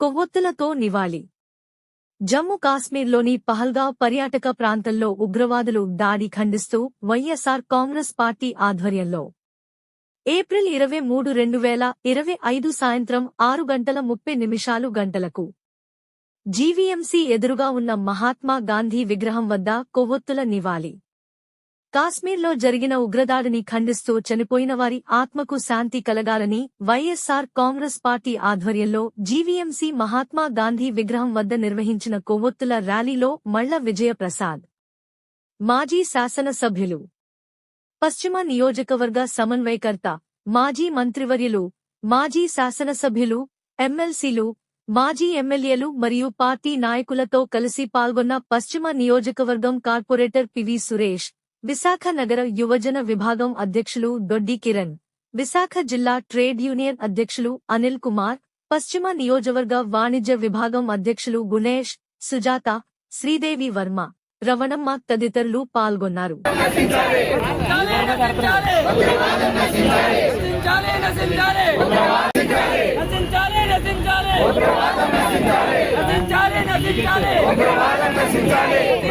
కొవ్వొత్తులతో నివాళి. జమ్మూ కాశ్మీర్లోని పహల్గావ్ పర్యాటక ప్రాంతంలో ఉగ్రవాదులు దాడి ఖండిస్తూ వైఎస్సార్ కాంగ్రెస్ పార్టీ ఆధ్వర్యంలో ఏప్రిల్ ఇరవై మూడు రెండు వేల ఇరవై ఐదు సాయంత్రం ఆరు గంటల ముప్పై నిమిషాలు గంటలకు జీవీఎంసీ ఎదురుగా ఉన్న మహాత్మా గాంధీ విగ్రహం వద్ద కొవ్వొత్తుల నివాళి. కాశ్మీర్లో జరిగిన ఉగ్రదాడిని ఖండిస్తూ చనిపోయిన వారి ఆత్మకు శాంతి కలగాలని వైఎస్సార్ కాంగ్రెస్ పార్టీ ఆధ్వర్యంలో జీవీఎంసీ మహాత్మా గాంధీ విగ్రహం వద్ద నిర్వహించిన కొవ్వొత్తుల ర్యాలీలో మళ్ళ విజయప్రసాద్. మాజీ శాసనసభ్యులు. పశ్చిమ నియోజకవర్గ సమన్వయకర్త. మాజీ మంత్రివర్యులు. మాజీ శాసనసభ్యులు. ఎమ్మెల్సీలు. మాజీ ఎమ్మెల్యేలు మరియు పార్టీ నాయకులతో కలిసి పాల్గొన్న పశ్చిమ నియోజకవర్గం కార్పొరేటర్ పివి సురేష్. విశాఖ నగర యువజన విభాగం అధ్యక్షులు దొడ్డి కిరణ్ విశాఖ జిల్లా ట్రేడ్ యూనియన్ అధ్యక్షులు అనిల్ కుమార్ పశ్చిమ నియోజకవర్గ వాణిజ్య విభాగం అధ్యక్షులు గుణేష్ సుజాత శ్రీదేవి వర్మ రవణమ్మ తదితరులు పాల్గొన్నారు. నశించాలి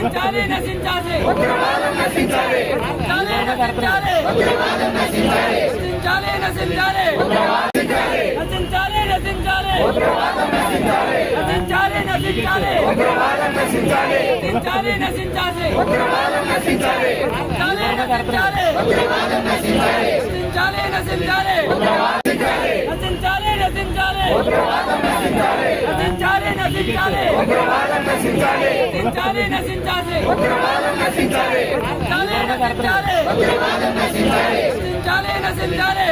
నశించాలి నశించాలి ఉగ్రవాదం నశించాలి నశించాలి ఉగ్రవాదం నశించాలి నశించాలి నశించాలి నశించాలి నశించాలి ఉగ్రవాదం నశించాలి నశించాలి నశించాలి ఉగ్రవాదం నశించాలి నశించాలి నశించాలి ఉగ్రవాదం నశించాలి నశించాలి నశించాలి ఉగ్రవాదం నశించాలి నశించాలి నశించాలి నశించాలి నశించాలి. నశించాలి నశించాలి. నశించాలి నశించాలి.